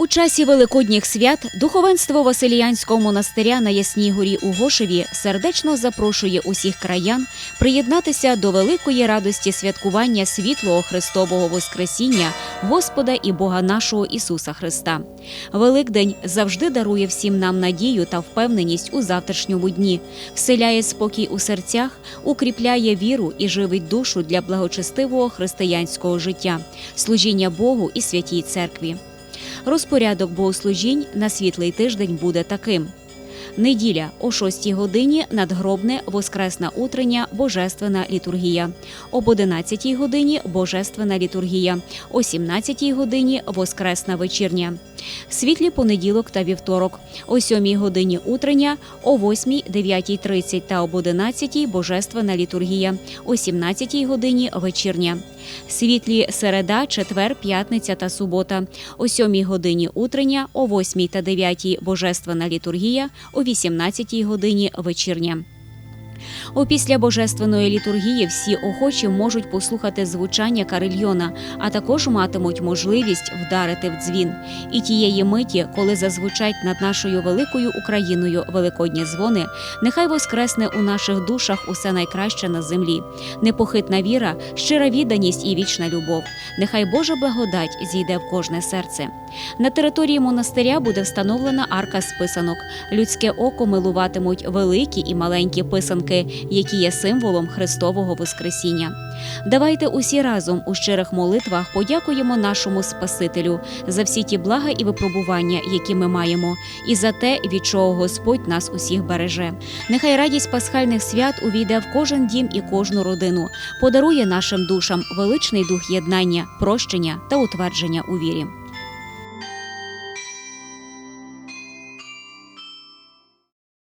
У часі великодніх свят духовенство Василіянського монастиря на Ясній горі у Гошеві сердечно запрошує усіх краян приєднатися до великої радості святкування світлого Христового Воскресіння Господа і Бога нашого Ісуса Христа. Великдень завжди дарує всім нам надію та впевненість у завтрашньому дні, вселяє спокій у серцях, укріпляє віру і живить душу для благочестивого християнського життя, служіння Богу і святій церкві. Розпорядок богослужінь на світлий тиждень буде таким. Неділя о 6 годині надгробне воскресна утрення Божественна літургія. Об 11 годині Божественна літургія. О 17 годині Воскресна вечірня. Світлі понеділок та вівторок. О 7 годині утрення, о 8, 9.30 та об 11 Божественна літургія. О 17 годині вечірня. Світлі середа, четвер, п'ятниця та субота. О 7 годині утрення, о 8 та 9 Божественна літургія, о 18 годині вечірня. Опісля божественної літургії всі охочі можуть послухати звучання карельйона, а також матимуть можливість вдарити в дзвін. І тієї миті, коли зазвучать над нашою великою Україною великодні дзвони, нехай воскресне у наших душах усе найкраще на землі, непохитна віра, щира відданість і вічна любов. Нехай Божа благодать зійде в кожне серце. На території монастиря буде встановлена арка з писанок. Людське око милуватимуть великі і маленькі писанки, які є символом Христового Воскресіння. Давайте усі разом у щирих молитвах подякуємо нашому Спасителю за всі ті блага і випробування, які ми маємо, і за те, від чого Господь нас усіх береже. Нехай радість пасхальних свят увійде в кожен дім і кожну родину, подарує нашим душам величний дух єднання, прощення та утвердження у вірі.